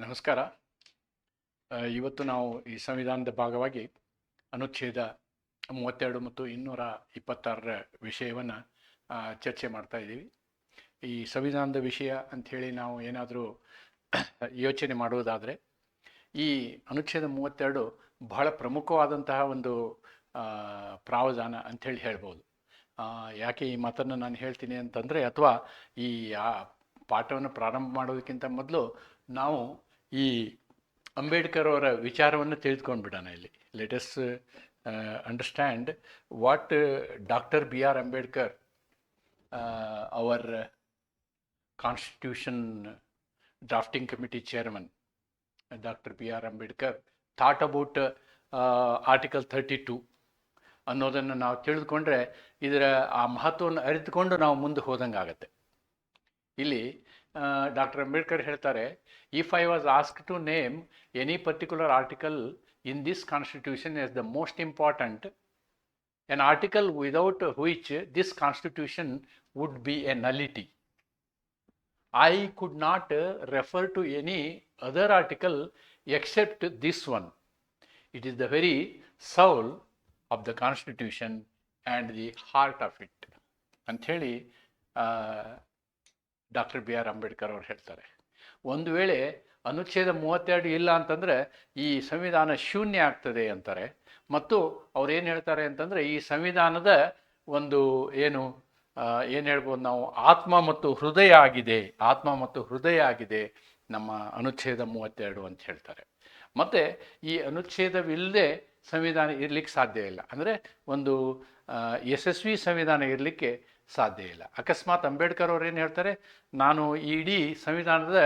ನಮಸ್ಕಾರ. ಇವತ್ತು ನಾವು ಈ ಸಂವಿಧಾನದ ಭಾಗವಾಗಿ ಅನುಚ್ಛೇದ ಮೂವತ್ತೆರಡು ಮತ್ತು ಇನ್ನೂರ ಇಪ್ಪತ್ತಾರರ ವಿಷಯವನ್ನು ಚರ್ಚೆ ಮಾಡ್ತಾ ಇದ್ದೀವಿ. ಈ ಸಂವಿಧಾನದ ವಿಷಯ ಅಂಥೇಳಿ ನಾವು ಏನಾದರೂ ಯೋಚನೆ ಮಾಡುವುದಾದರೆ, ಈ ಅನುಚ್ಛೇದ ಮೂವತ್ತೆರಡು ಬಹಳ ಪ್ರಮುಖವಾದಂತಹ ಒಂದು ಪ್ರಾವಧಾನ ಅಂಥೇಳಿ ಹೇಳ್ಬೋದು. ಯಾಕೆ ಈ ಮಾತನ್ನು ನಾನು ಹೇಳ್ತೀನಿ ಅಂತಂದರೆ, ಅಥವಾ ಈ, ಆ, ಪಾಠವನ್ನು ಪ್ರಾರಂಭ ಮಾಡೋದಕ್ಕಿಂತ ಮೊದಲು ನಾವು ಈ ಅಂಬೇಡ್ಕರ್ ಅವರ ವಿಚಾರವನ್ನು ತಿಳಿದುಕೊಂಡು ಬಿಡೋಣ ಇಲ್ಲಿ let's understand what doctor B R Ambedkar our constitution drafting committee chairman doctor B R Ambedkar thought about article thirty two ಅನ್ನೋದನ್ನು ನಾವು ತಿಳಿದುಕೊಂಡ್ರೆ ಇದರ ಆ ಮಹತ್ವವನ್ನು ಅರಿತುಕೊಂಡು ನಾವು ಮುಂದೆ ಹೋದಂಗೆ ಆಗುತ್ತೆ ಇಲ್ಲಿ ಡಾಕ್ಟರ್ ಅಂಬೇಡ್ಕರ್ ಹೇಳ್ತಾರೆ if I was ask to name any particular article in this constitution is the most important an article without which this constitution would be a nullity I could not refer to any other article except this one it is the very soul of the constitution and the heart of it ಅಂಥೇಳಿ doctor B R Ambedkar ಅವರು ಹೇಳ್ತಾರೆ. ಒಂದು ವೇಳೆ ಅನುಚ್ಛೇದ ಮೂವತ್ತೆರಡು ಇಲ್ಲ ಅಂತಂದರೆ ಈ ಸಂವಿಧಾನ ಶೂನ್ಯ ಆಗ್ತದೆ ಅಂತಾರೆ. ಮತ್ತು ಅವ್ರು ಏನು ಹೇಳ್ತಾರೆ ಅಂತಂದರೆ ಈ ಸಂವಿಧಾನದ ಒಂದು ಏನು ಏನು ಹೇಳ್ಬೋದು ನಾವು, ಆತ್ಮ ಮತ್ತು ಹೃದಯ ಆಗಿದೆ, ಆತ್ಮ ಮತ್ತು ಹೃದಯ ಆಗಿದೆ ನಮ್ಮ ಅನುಚ್ಛೇದ ಮೂವತ್ತೆರಡು ಅಂತ ಹೇಳ್ತಾರೆ. ಮತ್ತು ಈ ಅನುಚ್ಛೇದವಿಲ್ಲದೆ ಸಂವಿಧಾನ ಇರಲಿಕ್ಕೆ ಸಾಧ್ಯ ಇಲ್ಲ. ಅಂದರೆ ಒಂದು ಯಶಸ್ವಿ ಸಂವಿಧಾನ ಇರಲಿಕ್ಕೆ ಸಾಧ್ಯ ಇಲ್ಲ. ಅಕಸ್ಮಾತ್ ಅಂಬೇಡ್ಕರ್ ಅವ್ರು ಏನು ಹೇಳ್ತಾರೆ, ನಾನು ಇಡೀ ಸಂವಿಧಾನದ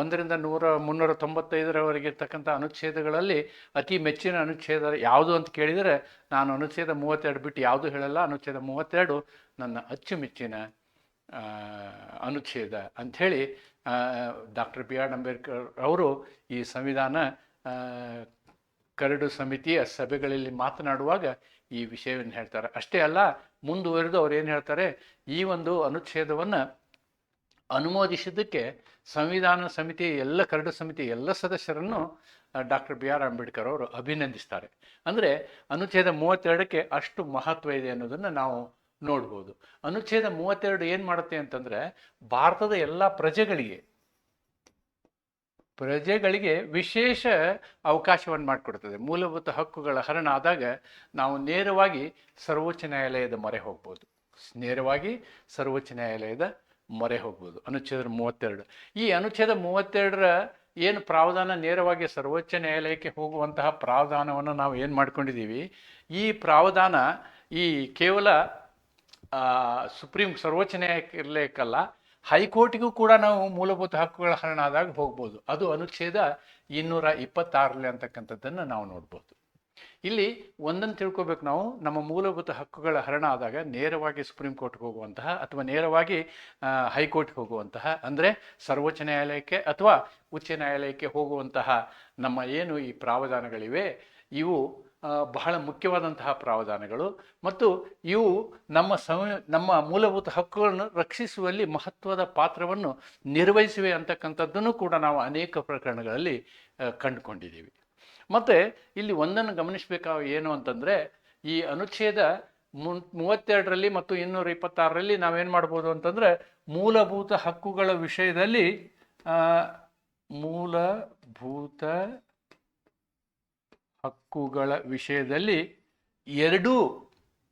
ಒಂದರಿಂದ ನೂರ, ಮುನ್ನೂರ ತೊಂಬತ್ತೈದರವರೆಗೆ ಇರ್ತಕ್ಕಂಥ ಅನುಚ್ಛೇದಗಳಲ್ಲಿ ಅತಿ ಮೆಚ್ಚಿನ ಅನುಚ್ಛೇದ ಯಾವುದು ಅಂತ ಕೇಳಿದರೆ, ನಾನು ಅನುಚ್ಛೇದ ಮೂವತ್ತೆರಡು ಬಿಟ್ಟು ಯಾವುದು ಹೇಳಲ್ಲ. ಅನುಚ್ಛೇದ ಮೂವತ್ತೆರಡು ನನ್ನ ಅಚ್ಚುಮೆಚ್ಚಿನ ಅನುಚ್ಛೇದ ಅಂಥೇಳಿ ಡಾಕ್ಟರ್ ಬಿ ಆರ್ ಅಂಬೇಡ್ಕರ್ ಅವರು ಈ ಸಂವಿಧಾನ ಕರಡು ಸಮಿತಿಯ ಸಭೆಗಳಲ್ಲಿ ಮಾತನಾಡುವಾಗ ಈ ವಿಷಯವನ್ನು ಹೇಳ್ತಾರೆ. ಅಷ್ಟೇ ಅಲ್ಲ ಮುಂದುವರೆದು ಅವ್ರು ಏನು ಹೇಳ್ತಾರೆ, ಈ ಒಂದು ಅನುಚ್ಛೇದವನ್ನು ಅನುಮೋದಿಸಿದ್ದಕ್ಕೆ ಸಂವಿಧಾನ ಸಮಿತಿ, ಎಲ್ಲ ಕರಡು ಸಮಿತಿ, ಎಲ್ಲ ಸದಸ್ಯರನ್ನು ಡಾಕ್ಟರ್ ಬಿ ಆರ್ ಅಂಬೇಡ್ಕರ್ ಅವರು ಅಭಿನಂದಿಸ್ತಾರೆ. ಅಂದರೆ ಅನುಚ್ಛೇದ ಮೂವತ್ತೆರಡಕ್ಕೆ ಅಷ್ಟು ಮಹತ್ವ ಇದೆ ಅನ್ನೋದನ್ನು ನಾವು ನೋಡ್ಬೋದು. ಅನುಚ್ಛೇದ ಮೂವತ್ತೆರಡು ಏನು ಮಾಡುತ್ತೆ ಅಂತಂದರೆ, ಭಾರತದ ಎಲ್ಲ ಪ್ರಜೆಗಳಿಗೆ ಪ್ರಜೆಗಳಿಗೆ ವಿಶೇಷ ಅವಕಾಶವನ್ನು ಮಾಡಿಕೊಡ್ತದೆ. ಮೂಲಭೂತ ಹಕ್ಕುಗಳ ಹರಣ ಆದಾಗ ನಾವು ನೇರವಾಗಿ ಸರ್ವೋಚ್ಚ ನ್ಯಾಯಾಲಯದ ಮೊರೆ ಹೋಗ್ಬೋದು. ನೇರವಾಗಿ ಸರ್ವೋಚ್ಚ ನ್ಯಾಯಾಲಯದ ಮೊರೆ ಹೋಗ್ಬೋದು. ಅನುಚ್ಛೇದ ಮೂವತ್ತೆರಡು. ಈ ಅನುಚ್ಛೇದ ಮೂವತ್ತೆರಡರ ಏನು ಪ್ರಾವಧಾನ ನೇರವಾಗಿ ಸರ್ವೋಚ್ಚ ನ್ಯಾಯಾಲಯಕ್ಕೆ ಹೋಗುವಂತಹ ಪ್ರಾವಧಾನವನ್ನು ನಾವು ಏನು ಮಾಡ್ಕೊಂಡಿದ್ದೀವಿ? ಈ ಪ್ರಾವಧಾನ ಈ ಕೇವಲ ಸುಪ್ರೀಂ, ಸರ್ವೋಚ್ಚ ನ್ಯಾಯಾಲಯಕ್ಕಲ್ಲ ಹೈಕೋರ್ಟಿಗೂ ಕೂಡ ನಾವು ಮೂಲಭೂತ ಹಕ್ಕುಗಳ ಹರಣ ಆದಾಗ ಹೋಗ್ಬೋದು. ಅದು ಅನುಚ್ಛೇದ ಇನ್ನೂರ ಇಪ್ಪತ್ತಾರಲ್ಲಿ ಅಂತಕ್ಕಂಥದ್ದನ್ನು ನಾವು ನೋಡ್ಬೋದು. ಇಲ್ಲಿ ಒಂದನ್ನು ತಿಳ್ಕೊಬೇಕು ನಾವು. ನಮ್ಮ ಮೂಲಭೂತ ಹಕ್ಕುಗಳ ಹರಣ ಆದಾಗ ನೇರವಾಗಿ ಸುಪ್ರೀಂ ಕೋರ್ಟ್ಗೆ ಹೋಗುವಂತಹ ಅಥವಾ ನೇರವಾಗಿ ಹೈಕೋರ್ಟ್ಗೆ ಹೋಗುವಂತಹ, ಅಂದರೆ ಸರ್ವೋಚ್ಚ ನ್ಯಾಯಾಲಯಕ್ಕೆ ಅಥವಾ ಉಚ್ಚ ನ್ಯಾಯಾಲಯಕ್ಕೆ ಹೋಗುವಂತಹ ನಮ್ಮ ಏನು ಈ ಪ್ರಾವಧಾನಗಳಿವೆ, ಇವು ಬಹಳ ಮುಖ್ಯವಾದಂತಹ ಪ್ರಾವಧಾನಗಳು. ಮತ್ತು ಇವು ನಮ್ಮ ಸಂ ನಮ್ಮ ಮೂಲಭೂತ ಹಕ್ಕುಗಳನ್ನು ರಕ್ಷಿಸುವಲ್ಲಿ ಮಹತ್ವದ ಪಾತ್ರವನ್ನು ನಿರ್ವಹಿಸಿವೆ ಅಂತಕ್ಕಂಥದ್ದನ್ನು ಕೂಡ ನಾವು ಅನೇಕ ಪ್ರಕರಣಗಳಲ್ಲಿ ಕಂಡುಕೊಂಡಿದ್ದೀವಿ. ಮತ್ತು ಇಲ್ಲಿ ಒಂದನ್ನು ಗಮನಿಸಬೇಕಾ ಏನು ಅಂತಂದರೆ, ಈ ಅನುಚ್ಛೇದ ಮೂವತ್ತೆರಡರಲ್ಲಿ ಮತ್ತು ಇನ್ನೂರ ಇಪ್ಪತ್ತಾರರಲ್ಲಿ ನಾವೇನು ಮಾಡ್ಬೋದು ಅಂತಂದರೆ, ಮೂಲಭೂತ ಹಕ್ಕುಗಳ ವಿಷಯದಲ್ಲಿ ಮೂಲಭೂತ ಹಕ್ಕುಗಳ ವಿಷಯದಲ್ಲಿ ಎರಡೂ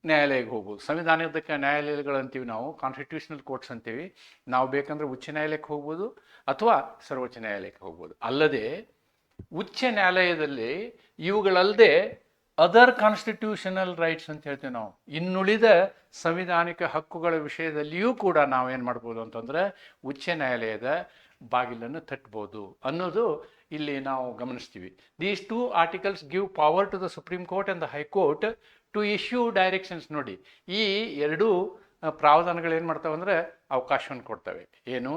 ನ್ಯಾಯಾಲಯಕ್ಕೆ ಹೋಗ್ಬೋದು. ಸಂವಿಧಾನದಕ್ಕೆ ನ್ಯಾಯಾಲಯಗಳು ಅಂತೀವಿ ನಾವು ಕಾನ್ಸ್ಟಿಟ್ಯೂಷನಲ್ ಕೋರ್ಟ್ಸ್ ಅಂತೀವಿ. ನಾವು ಬೇಕಂದ್ರೆ ಉಚ್ಚ ನ್ಯಾಯಾಲಯಕ್ಕೆ ಹೋಗ್ಬೋದು ಅಥವಾ ಸರ್ವೋಚ್ಚ ನ್ಯಾಯಾಲಯಕ್ಕೆ ಹೋಗ್ಬೋದು. ಅಲ್ಲದೆ ಉಚ್ಚ ನ್ಯಾಯಾಲಯದಲ್ಲಿ ಇವುಗಳಲ್ಲದೆ ಅದರ್ ಕಾನ್ಸ್ಟಿಟ್ಯೂಷನಲ್ ರೈಟ್ಸ್ ಅಂತ ಹೇಳ್ತೀವಿ ನಾವು. ಇನ್ನುಳಿದ ಸಂವಿಧಾನಿಕ ಹಕ್ಕುಗಳ ವಿಷಯದಲ್ಲಿಯೂ ಕೂಡ ನಾವೇನು ಮಾಡ್ಬೋದು ಅಂತಂದರೆ ಉಚ್ಚ ನ್ಯಾಯಾಲಯದ ಬಾಗಿಲನ್ನು ತಟ್ಬೋದು ಅನ್ನೋದು ಇಲ್ಲಿ ನಾವು ಗಮನಿಸ್ತೀವಿ. These two articles give power to the Supreme Court and the High Court to issue directions ನೋಡಿ. ಈ ಎರಡೂ ಪ್ರಾವಧಾನಗಳು ಏನು ಮಾಡ್ತಾವೆ ಅಂದರೆ ಅವಕಾಶವನ್ನು ಕೊಡ್ತವೆ. ಏನು?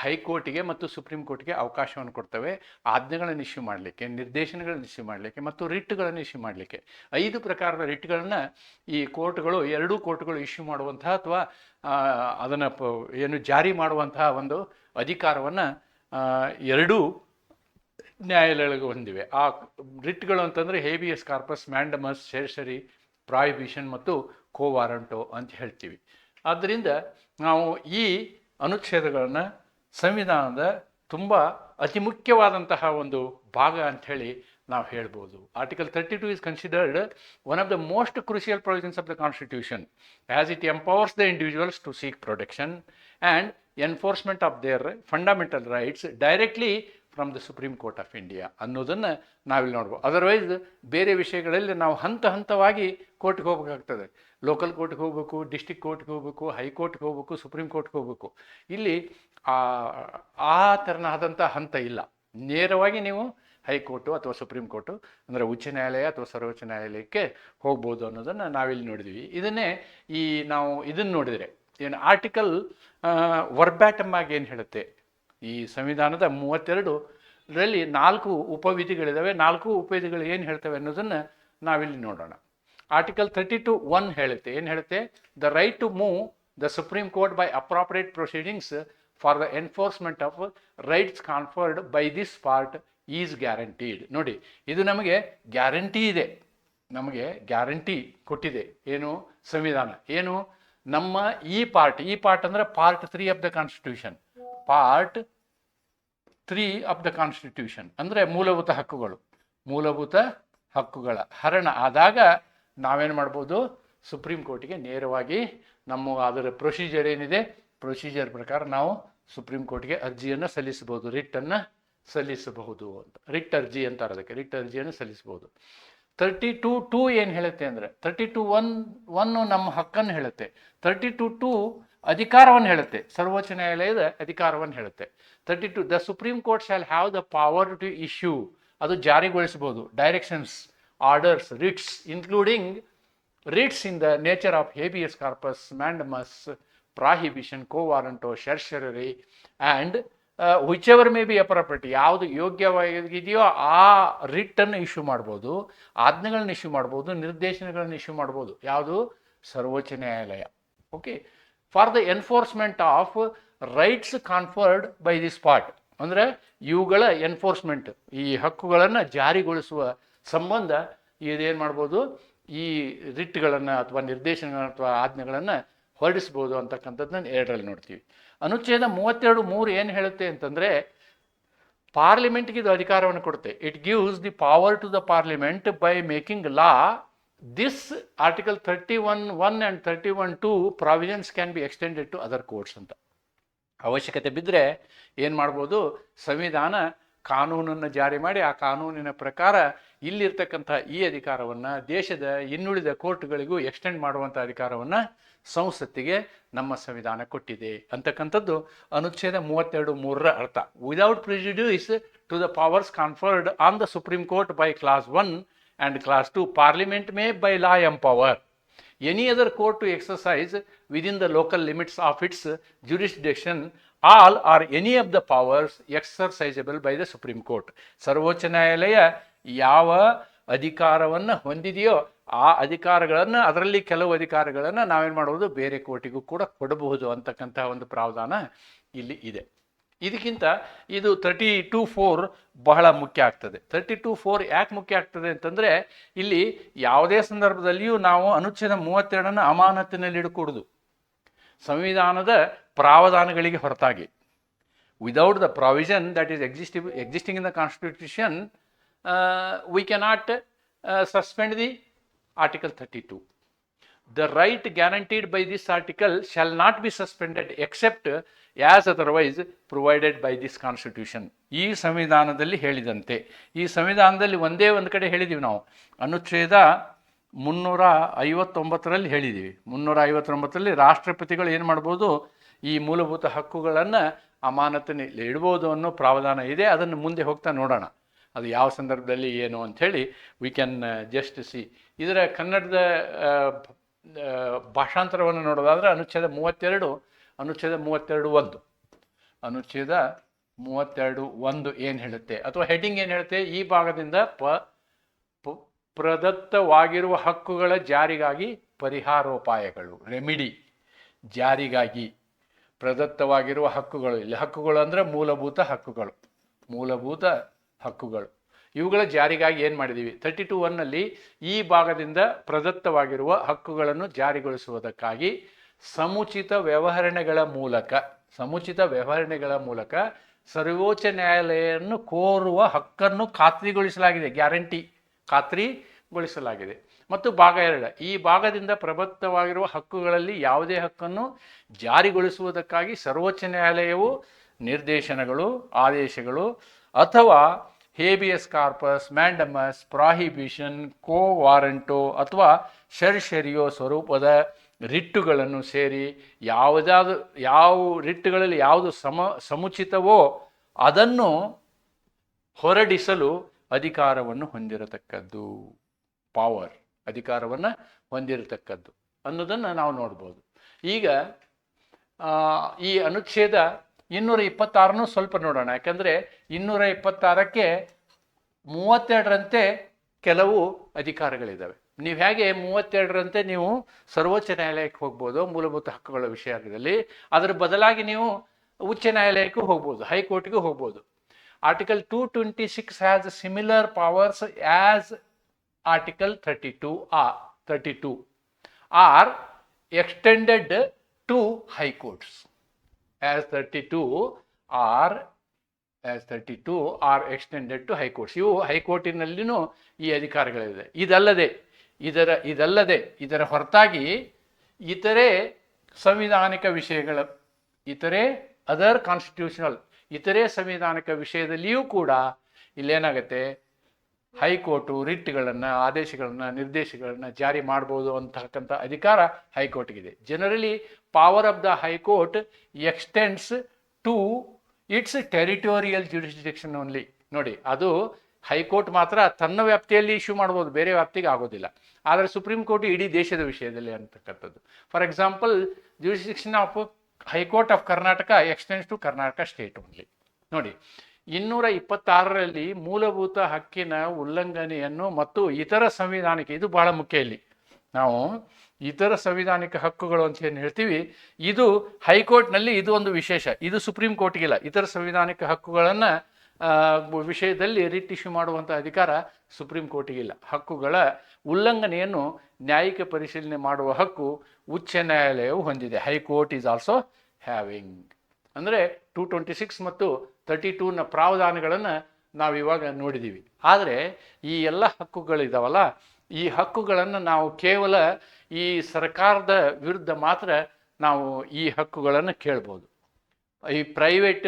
ಹೈಕೋರ್ಟಿಗೆ ಮತ್ತು ಸುಪ್ರೀಂ ಕೋರ್ಟ್ಗೆ ಅವಕಾಶವನ್ನು ಕೊಡ್ತವೆ. ಆಜ್ಞೆಗಳನ್ನು ಇಶ್ಯೂ ಮಾಡಲಿಕ್ಕೆ, ನಿರ್ದೇಶನಗಳನ್ನು ಇಶ್ಯೂ ಮಾಡಲಿಕ್ಕೆ ಮತ್ತು ರಿಟ್ಗಳನ್ನು ಇಶ್ಯೂ ಮಾಡಲಿಕ್ಕೆ. ಐದು ಪ್ರಕಾರದ ರಿಟ್ಗಳನ್ನು ಈ ಕೋರ್ಟ್ಗಳು, ಎರಡೂ ಕೋರ್ಟ್ಗಳು ಇಶ್ಯೂ ಮಾಡುವಂತಹ ಅಥವಾ ಅದನ್ನು ಏನು ಜಾರಿ ಮಾಡುವಂತಹ ಒಂದು ಅಧಿಕಾರವನ್ನು ಎರಡೂ ನ್ಯಾಯಾಲಯಗಳಿಗೆ ಹೊಂದಿವೆ. ಆ ರಿಟ್ಗಳು ಅಂತಂದರೆ habeas corpus, mandamus, certiorari prohibition ಮತ್ತು ಕೋವಾರಂಟೋ ಅಂತ ಹೇಳ್ತೀವಿ. ಆದ್ದರಿಂದ ನಾವು ಈ ಅನುಚ್ಛೇದಗಳನ್ನು ಸಂವಿಧಾನದ ತುಂಬ ಅತಿ ಮುಖ್ಯವಾದಂತಹ ಒಂದು ಭಾಗ ಅಂಥೇಳಿ ನಾವು ಹೇಳ್ಬೋದು. Article thirty two is considered one of the most crucial provisions of the constitution as it empowers the individuals to seek protection and enforcement of their fundamental rights directly from the supreme court of India ಅನ್ನೋದನ್ನು ನಾವಿಲ್ಲಿ ನೋಡ್ಬೋದು. Otherwise ಬೇರೆ ವಿಷಯಗಳಲ್ಲಿ ನಾವು ಹಂತ ಹಂತವಾಗಿ ಕೋರ್ಟ್ಗೆ ಹೋಗಬೇಕಾಗ್ತದೆ. ಲೋಕಲ್ ಕೋರ್ಟ್ಗೆ ಹೋಗಬೇಕು ಡಿಸ್ಟಿಕ್ ಕೋರ್ಟ್ಗೆ ಹೋಗಬೇಕು ಹೈಕೋರ್ಟ್ಗೆ ಹೋಗಬೇಕು ಸುಪ್ರೀಂ ಕೋರ್ಟ್ಗೆ ಹೋಗಬೇಕು. ಇಲ್ಲಿ ಆ ತೆರನಾದಂಥ ಹಂತ ಇಲ್ಲ. ನೇರವಾಗಿ ನೀವು ಹೈಕೋರ್ಟು ಅಥವಾ ಸುಪ್ರೀಂ ಕೋರ್ಟು ಅಂದರೆ ಉಚ್ಚ ನ್ಯಾಯಾಲಯ ಅಥವಾ ಸರ್ವೋಚ್ಚ ನ್ಯಾಯಾಲಯಕ್ಕೆ ಹೋಗ್ಬೋದು ಅನ್ನೋದನ್ನು ನಾವಿಲ್ಲಿ ನೋಡಿದ್ವಿ. ಇದನ್ನೇ ಈ ನಾವು ಇದನ್ನು ನೋಡಿದರೆ ಏನು ಆರ್ಟಿಕಲ್ ವರ್ಬ್ಯಾಟಮ್ ಆಗಿ ಏನು ಹೇಳುತ್ತೆ? ಈ ಸಂವಿಧಾನದ ಮೂವತ್ತೆರಡು ರಲ್ಲಿ ನಾಲ್ಕು ಉಪವಿಧಿಗಳಿದ್ದಾವೆ ನಾಲ್ಕು ಉಪವಿಧಿಗಳು ಏನು ಹೇಳ್ತವೆ ಅನ್ನೋದನ್ನು ನಾವಿಲ್ಲಿ ನೋಡೋಣ. ಆರ್ಟಿಕಲ್ ತರ್ಟಿ ಟು ಒನ್ ಹೇಳುತ್ತೆ, ಏನು ಹೇಳುತ್ತೆ? The right to move the supreme court by appropriate proceedings for the enforcement of rights conferred by this part is guaranteed ನೋಡಿ, ಇದು ನಮಗೆ ಗ್ಯಾರಂಟಿ ಇದೆ. ನಮಗೆ ಗ್ಯಾರಂಟಿ ಕೊಟ್ಟಿದೆ. ಏನು? ಸಂವಿಧಾನ. ಏನು? ನಮ್ಮ ಈ ಪಾರ್ಟ್ ಈ ಪಾರ್ಟ್ ಅಂದರೆ part three of the constitution part three of the constitution ಅಂದರೆ ಮೂಲಭೂತ ಹಕ್ಕುಗಳು. ಮೂಲಭೂತ ಹಕ್ಕುಗಳ. ಹರಣ ಆದಾಗ ನಾವೇನು ಮಾಡ್ಬೋದು? ಸುಪ್ರೀಂ ಕೋರ್ಟಿಗೆ ನೇರವಾಗಿ ನಮ್ಮ ಅದರ ಪ್ರೊಸೀಜರ್ ಏನಿದೆ? ಪ್ರೊಸೀಜರ್ ಪ್ರಕಾರ ನಾವು ಸುಪ್ರೀಂ ಕೋರ್ಟ್ಗೆ ಅರ್ಜಿಯನ್ನು ಸಲ್ಲಿಸಬಹುದು. ರಿಟ್ಟನ್ನು ಸಲ್ಲಿಸಬಹುದು ಅಂತ. ರಿಟ್ ಅರ್ಜಿ ಅಂತಾರೆ ಅದಕ್ಕೆ. ರಿಟ್ ಅರ್ಜಿಯನ್ನು ಸಲ್ಲಿಸಬಹುದು. ತರ್ಟಿ ಟು ಟೂ ಏನು ಹೇಳುತ್ತೆ ಅಂದರೆ? ತರ್ಟಿ ಟು ಒನ್ ಒನ್ನು ನಮ್ಮ ಹಕ್ಕನ್ನು ಹೇಳುತ್ತೆ. ತರ್ಟಿ ಟು ಟೂ ಅಧಿಕಾರವನ್ನು ಹೇಳುತ್ತೆ. ಸರ್ವೋಚ್ಚ ನ್ಯಾಯಾಲಯದ ಅಧಿಕಾರವನ್ನು ಹೇಳುತ್ತೆ. Thirty two the supreme court shall have the power to issue ಅದು ಜಾರಿಗೊಳಿಸಬಹುದು. Directions orders writs including writs in the nature of habeas corpus mandamus prohibition quo warranto certiorari and whichever may be appropriate ಯಾವುದು ಯೋಗ್ಯವಾಗಿದೆಯೋ ಆ ರಿಟ್ಟನ್ನು issue ಮಾಡ್ಬೋದು, ಆಜ್ಞೆಗಳನ್ನ issue ಮಾಡ್ಬೋದು, ನಿರ್ದೇಶನಗಳನ್ನು issue ಮಾಡ್ಬೋದು. ಯಾವುದು? ಸರ್ವೋಚ್ಚ ನ್ಯಾಯಾಲಯ. Okay for the enforcement of rights conferred by this part ಅಂದರೆ ಇವುಗಳ ಎನ್ಫೋರ್ಸ್ಮೆಂಟ್ ಈ ಹಕ್ಕುಗಳನ್ನು ಜಾರಿಗೊಳಿಸುವ ಸಂಬಂಧ ಇದೇನು ಮಾಡ್ಬೋದು? ಈ ರಿಟ್ಗಳನ್ನು ಅಥವಾ ನಿರ್ದೇಶನಗಳನ್ನು ಅಥವಾ ಆಜ್ಞೆಗಳನ್ನು ಹೊರಡಿಸ್ಬೋದು ಅಂತಕ್ಕಂಥದ್ದನ್ನ ಎರಡರಲ್ಲಿ ನೋಡ್ತೀವಿ. ಅನುಚ್ಛೇದ ಮೂವತ್ತೆರಡು ಮೂರು ಏನು ಹೇಳುತ್ತೆ ಅಂತಂದರೆ ಪಾರ್ಲಿಮೆಂಟ್ಗೆ ಇದು ಅಧಿಕಾರವನ್ನು ಕೊಡುತ್ತೆ. It gives the power to the parliament by making law this article thirty one one and thirty one two provisions can be extended to other courts ಅಂತ. ಅವಶ್ಯಕತೆ ಬಿದ್ದರೆ ಏನು ಮಾಡ್ಬೋದು? ಸಂವಿಧಾನ ಕಾನೂನನ್ನು ಜಾರಿ ಮಾಡಿ ಆ ಕಾನೂನಿನ ಪ್ರಕಾರ ಇಲ್ಲಿರ್ತಕ್ಕಂಥ ಈ ಅಧಿಕಾರವನ್ನು ದೇಶದ ಇನ್ನುಳಿದ ಕೋರ್ಟ್ಗಳಿಗೂ ಎಕ್ಸ್ಟೆಂಡ್ ಮಾಡುವಂಥ ಅಧಿಕಾರವನ್ನು ಸಂಸತ್ತಿಗೆ ನಮ್ಮ ಸಂವಿಧಾನ ಕೊಟ್ಟಿದೆ. ಅಂತಕ್ಕಂಥದ್ದು ಅನುಚ್ಛೇದ ಮೂವತ್ತೆರಡು ಮೂರರ ಅರ್ಥ. Without prejudice to the powers conferred on the supreme court by clause one and clause two parliament may by law empower any other court to exercise within the local limits of its jurisdiction all or any of the powers exercisable by the Supreme Court. ಸರ್ವೋಚ್ಚ ನ್ಯಾಯಾಲಯ ಯಾವ ಅಧಿಕಾರವನ್ನು ಹೊಂದಿದೆಯೋ ಆ ಅಧಿಕಾರಗಳನ್ನು ಅದರಲ್ಲಿ ಕೆಲವು ಅಧಿಕಾರಗಳನ್ನು ನಾವೇನು ಮಾಡ್ಬೋದು ಬೇರೆ ಕೋರ್ಟಿಗೂ ಕೂಡ ಕೊಡಬಹುದು ಅಂತಕ್ಕಂತಹ ಒಂದು ಪ್ರಾವಧಾನ ಇಲ್ಲಿ ಇದೆ ಇದಕ್ಕಿಂತ ಇದು ತರ್ಟಿ ಟು ಫೋರ್ ಬಹಳ ಮುಖ್ಯ ಆಗ್ತದೆ. ತರ್ಟಿ ಟು ಫೋರ್ ಯಾಕೆ ಮುಖ್ಯ ಆಗ್ತದೆ ಅಂತಂದರೆ ಇಲ್ಲಿ ಯಾವುದೇ ಸಂದರ್ಭದಲ್ಲಿಯೂ ನಾವು ಅನುಚ್ಛೇದ ಮೂವತ್ತೆರಡನ್ನು ಅಮಾನತಿನಲ್ಲಿ ಇಡಕೂಡುದು. ಸಂವಿಧಾನದ ಪ್ರಾವಧಾನಗಳಿಗೆ ಹೊರತಾಗಿ. Without the provision that is existing existing in the constitution we cannot suspend the article thirty two the right guaranteed by this article shall not be suspended except as otherwise provided by this constitution ಈ ಸಂವಿಧಾನದಲ್ಲಿ ಹೇಳಿದಂತೆ. ಈ ಸಂವಿಧಾನದಲ್ಲಿ ಒಂದೇ ಒಂದು ಕಡೆ ಹೇಳಿದ್ದೀವಿ ನಾವು. ಅನುಚ್ಛೇದ ಮುನ್ನೂರ ಐವತ್ತೊಂಬತ್ತರಲ್ಲಿ ಹೇಳಿದ್ದೀವಿ ಮುನ್ನೂರ ಐವತ್ತೊಂಬತ್ತರಲ್ಲಿ ರಾಷ್ಟ್ರಪತಿಗಳು ಏನು ಮಾಡ್ಬೋದು, ಈ ಮೂಲಭೂತ ಹಕ್ಕುಗಳನ್ನು ಅಮಾನತಿನಲ್ಲಿ ಇಡ್ಬೋದು ಅನ್ನೋ ಪ್ರಾವಧಾನ ಇದೆ. ಅದನ್ನು ಮುಂದೆ ಹೋಗ್ತಾ ನೋಡೋಣ. ಅದು ಯಾವ ಸಂದರ್ಭದಲ್ಲಿ ಏನು ಅಂಥೇಳಿ ವಿ ಕ್ಯಾನ್ ಜಸ್ಟ್ ಸಿ ಇದರ ಕನ್ನಡದ ಭಾಷಾಂತರವನ್ನು ನೋಡೋದಾದ್ರೆ ಅನುಚ್ಛೇದ ಮೂವತ್ತೆರಡು ಅನುಚ್ಛೇದ ಮೂವತ್ತೆರಡು ಒಂದು. ಅನುಚ್ಛೇದ ಮೂವತ್ತೆರಡು ಒಂದು ಏನು ಹೇಳುತ್ತೆ? ಅಥವಾ ಹೆಡ್ಡಿಂಗ್ ಏನು ಹೇಳುತ್ತೆ? ಈ ಭಾಗದಿಂದ ಪ, ಪ- ಪ್ರದತ್ತವಾಗಿರುವ ಹಕ್ಕುಗಳ ಜಾರಿಗಾಗಿ ಪರಿಹಾರೋಪಾಯಗಳು, ರೆಮಿಡಿ. ಜಾರಿಗಾಗಿ ಪ್ರದತ್ತವಾಗಿರುವ ಹಕ್ಕುಗಳು, ಇಲ್ಲಿ ಹಕ್ಕುಗಳು ಅಂದರೆ ಮೂಲಭೂತ ಹಕ್ಕುಗಳು ಮೂಲಭೂತ ಹಕ್ಕುಗಳು. ಇವುಗಳ ಜಾರಿಗಾಗಿ ಏನು ಮಾಡಿದ್ದೀವಿ ತರ್ಟಿ ಟು ಒನ್ನಲ್ಲಿ ಈ ಭಾಗದಿಂದ ಪ್ರದತ್ತವಾಗಿರುವ ಹಕ್ಕುಗಳನ್ನು ಜಾರಿಗೊಳಿಸುವುದಕ್ಕಾಗಿ ಸಮುಚಿತ ವ್ಯವಹರಣೆಗಳ ಮೂಲಕ, ಸಮುಚಿತ ವ್ಯವಹರಣೆಗಳ ಮೂಲಕ ಸರ್ವೋಚ್ಚ ನ್ಯಾಯಾಲಯವನ್ನು ಕೋರುವ ಹಕ್ಕನ್ನು ಖಾತ್ರಿಗೊಳಿಸಲಾಗಿದೆ, ಗ್ಯಾರಂಟಿ ಖಾತ್ರಿಗೊಳಿಸಲಾಗಿದೆ. ಮತ್ತು ಭಾಗ ಎರಡು, ಈ ಭಾಗದಿಂದ ಪ್ರಬತ್ತವಾಗಿರುವ ಹಕ್ಕುಗಳಲ್ಲಿ ಯಾವುದೇ ಹಕ್ಕನ್ನು ಜಾರಿಗೊಳಿಸುವುದಕ್ಕಾಗಿ ಸರ್ವೋಚ್ಚ ನ್ಯಾಯಾಲಯವು ನಿರ್ದೇಶನಗಳು, ಆದೇಶಗಳು ಅಥವಾ habeas corpus, mandamus, prohibition quo warranto ಅಥವಾ ಶರ್ಷರಿಯೋ ಸ್ವರೂಪದ ರಿಟ್ಟುಗಳನ್ನು ಸೇರಿ ಯಾವುದಾದ, ಯಾವ ರಿಟ್ಟುಗಳಲ್ಲಿ ಯಾವುದು ಸಮ, ಸಮುಚಿತವೋ ಅದನ್ನು ಹೊರಡಿಸಲು ಅಧಿಕಾರವನ್ನು ಹೊಂದಿರತಕ್ಕದ್ದು. ಪವರ್, ಅಧಿಕಾರವನ್ನು ಹೊಂದಿರತಕ್ಕದ್ದು ಅನ್ನೋದನ್ನು ನಾವು ನೋಡ್ಬೋದು. ಈಗ ಈ ಅನುಚ್ಛೇದ ಇನ್ನೂರ ಇಪ್ಪತ್ತಾರನೂ ಸ್ವಲ್ಪ ನೋಡೋಣ. ಯಾಕಂದರೆ ಇನ್ನೂರ ಇಪ್ಪತ್ತಾರಕ್ಕೆ ಮೂವತ್ತೆರಡರಂತೆ ಕೆಲವು ಅಧಿಕಾರಗಳಿದ್ದಾವೆ. ನೀವು ಹೇಗೆ ಮೂವತ್ತೆರಡರಂತೆ ನೀವು ಸರ್ವೋಚ್ಚ ನ್ಯಾಯಾಲಯಕ್ಕೆ ಹೋಗ್ಬೋದು, ಮೂಲಭೂತ ಹಕ್ಕುಗಳ ವಿಷಯದಲ್ಲಿ ಅದರ ಬದಲಾಗಿ ನೀವು ಉಚ್ಚ ನ್ಯಾಯಾಲಯಕ್ಕೂ ಹೋಗ್ಬೋದು, ಹೈಕೋರ್ಟ್ಗೂ ಹೋಗ್ಬೋದು. Article two twenty six has similar powers as article thirty two ಆ thirty two are extended to high courts as thirty two are as thirty two are extended to high courts ಇವು ಹೈಕೋರ್ಟಿನಲ್ಲಿನೂ ಈ ಅಧಿಕಾರಗಳಿದೆ. ಇದಲ್ಲದೆ, ಇದರ ಇದಲ್ಲದೆ, ಇದರ ಹೊರತಾಗಿ ಇತರೆ ಸಂವಿಧಾನಿಕ ವಿಷಯಗಳ, ಇತರೆ ಅದರ್ ಕಾನ್ಸ್ಟಿಟ್ಯೂಷನಲ್ ಇತರೆ ಸಂವಿಧಾನಿಕ ವಿಷಯದಲ್ಲಿಯೂ ಕೂಡ ಇಲ್ಲೇನಾಗುತ್ತೆ? ಹೈಕೋರ್ಟು ರಿಟ್ಗಳನ್ನು ಆದೇಶಗಳನ್ನು, ನಿರ್ದೇಶಗಳನ್ನು ಜಾರಿ ಮಾಡ್ಬೋದು ಅಂತಕ್ಕಂಥ ಅಧಿಕಾರ ಹೈಕೋರ್ಟ್ಗಿದೆ generally power of the high court extends to its territorial jurisdiction only ನೋಡಿ, ಅದು ಹೈಕೋರ್ಟ್ ಮಾತ್ರ ತನ್ನ ವ್ಯಾಪ್ತಿಯಲ್ಲಿ ಇಶ್ಯೂ ಮಾಡ್ಬೋದು, ಬೇರೆ ವ್ಯಾಪ್ತಿಗೆ ಆಗೋದಿಲ್ಲ. ಆದರೆ ಸುಪ್ರೀಂ ಕೋರ್ಟ್ ಇಡೀ ದೇಶದ ವಿಷಯದಲ್ಲಿ ಅಂತಕ್ಕಂಥದ್ದು. For example jurisdiction of high court of Karnataka extends to Karnataka state only ನೋಡಿ, ಇನ್ನೂರ ಇಪ್ಪತ್ತಾರರಲ್ಲಿ ಮೂಲಭೂತ ಹಕ್ಕಿನ ಉಲ್ಲಂಘನೆಯನ್ನು ಮತ್ತು ಇತರ ಸಂವಿಧಾನಕ್ಕೆ, ಇದು ಬಹಳ ಮುಖ್ಯ ಇಲ್ಲಿ. ನಾವು ಇತರ ಸಂವಿಧಾನಿಕ ಹಕ್ಕುಗಳು ಅಂತ ಏನು ಹೇಳ್ತೀವಿ, ಇದು ಹೈಕೋರ್ಟ್ನಲ್ಲಿ ಇದು ಒಂದು ವಿಶೇಷ. ಇದು ಸುಪ್ರೀಂ ಕೋರ್ಟ್ಗಿಲ್ಲ. ಇತರ ಸಂವಿಧಾನಿಕ ಹಕ್ಕುಗಳನ್ನು ವಿಷಯದಲ್ಲಿ ರಿಟ್ ಇಶ್ಯೂ ಮಾಡುವಂಥ ಅಧಿಕಾರ ಸುಪ್ರೀಂ ಕೋರ್ಟಿಗಿಲ್ಲ. ಹಕ್ಕುಗಳ ಉಲ್ಲಂಘನೆಯನ್ನು ನ್ಯಾಯಿಕ ಪರಿಶೀಲನೆ ಮಾಡುವ ಹಕ್ಕು ಉಚ್ಚ ನ್ಯಾಯಾಲಯವು ಹೊಂದಿದೆ. High court is also having ಅಂದರೆ ಟೂ ಟ್ವೆಂಟಿ ಸಿಕ್ಸ್ ಮತ್ತು ತರ್ಟಿ ಟೂನ ಪ್ರಾವಧಾನಗಳನ್ನು ನಾವು ಇವಾಗ ನೋಡಿದ್ದೀವಿ ಆದರೆ ಈ ಎಲ್ಲ ಹಕ್ಕುಗಳಿದಾವಲ್ಲ ಈ ಹಕ್ಕುಗಳನ್ನು ನಾವು ಕೇವಲ ಈ ಸರ್ಕಾರದ ವಿರುದ್ಧ ಮಾತ್ರ ನಾವು ಈ ಹಕ್ಕುಗಳನ್ನು ಕೇಳ್ಬೋದು. ಈ ಪ್ರೈವೇಟ್